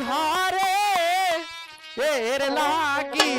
ধারে এর লাগি।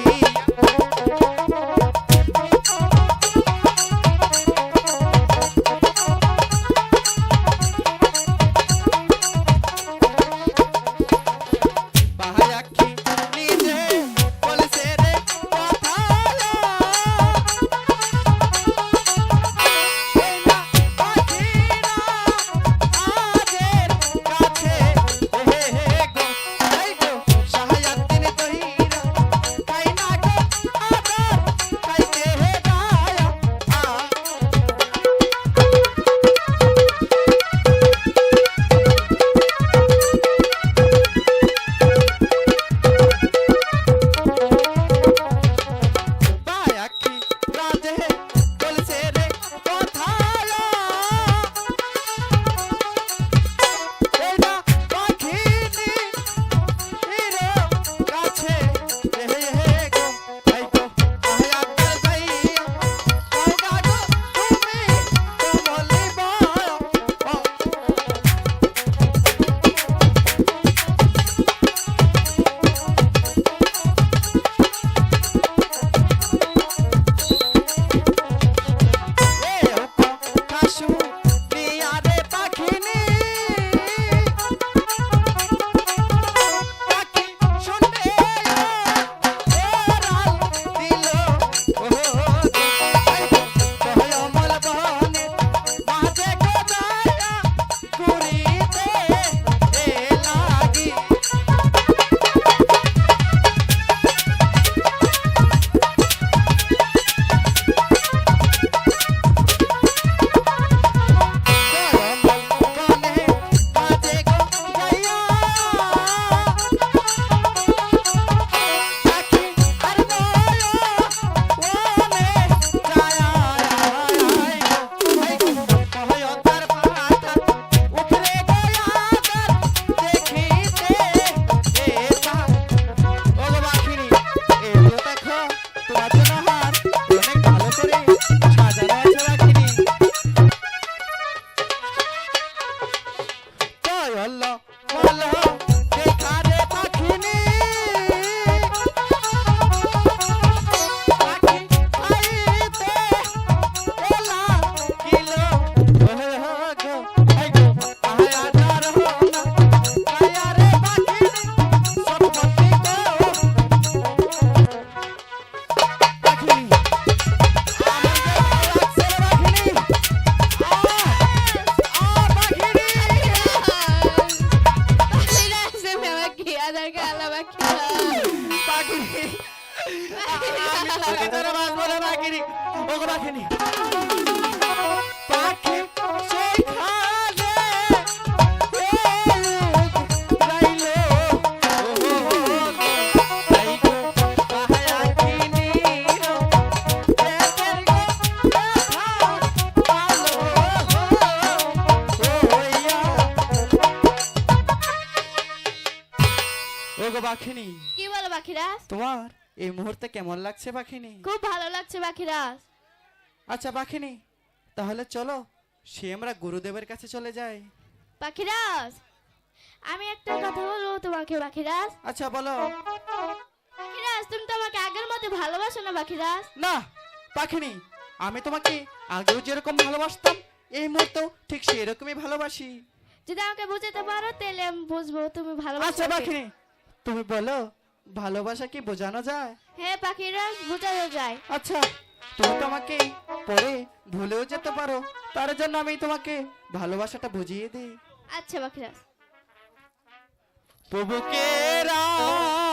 আমি তোকে ধরে বাঁচবো না পাখিনি ওগো পাখিনি পাখি কি বলো তোমার এই মুহূর্তে কেমন লাগছে পাখিনি? খুব ভালো লাগছে বাকিরাজ আচ্ছা পাখিনি তাহলে চলো সে আমরা গুরুদেবের কাছে চলে যাই। পাখিরাজ আমি একটা কথা বলব তোমাকে পাখিরাজ আচ্ছা বলো। বাকিরাজ তুমি তো আমাকে আগের মতো ভালোবাসো না পাখিরাজ না পাখিনি আমি তোমাকে আগেও যেরকম ভালোবাসতাম এই মুহূর্তেও ঠিক সেরকমই ভালোবাসি। যদি আমাকে বুঝাতে পারো তাহলে আমি বুঝব তুমি আচ্ছা ভালোবাসো কি। পাখিনি তুমি বলো ভালোবাসা কি বোঝানো যায়? হ্যাঁ পাখিরা বোঝানো যায়। আচ্ছা তুমি তো আমাকে পরে ভুলেও যেতে পারো। তার জন্য আমি তোমাকে ভালোবাসাটা বুঝিয়ে দিই। আচ্ছা পাখিরা। প্রভুকে রাম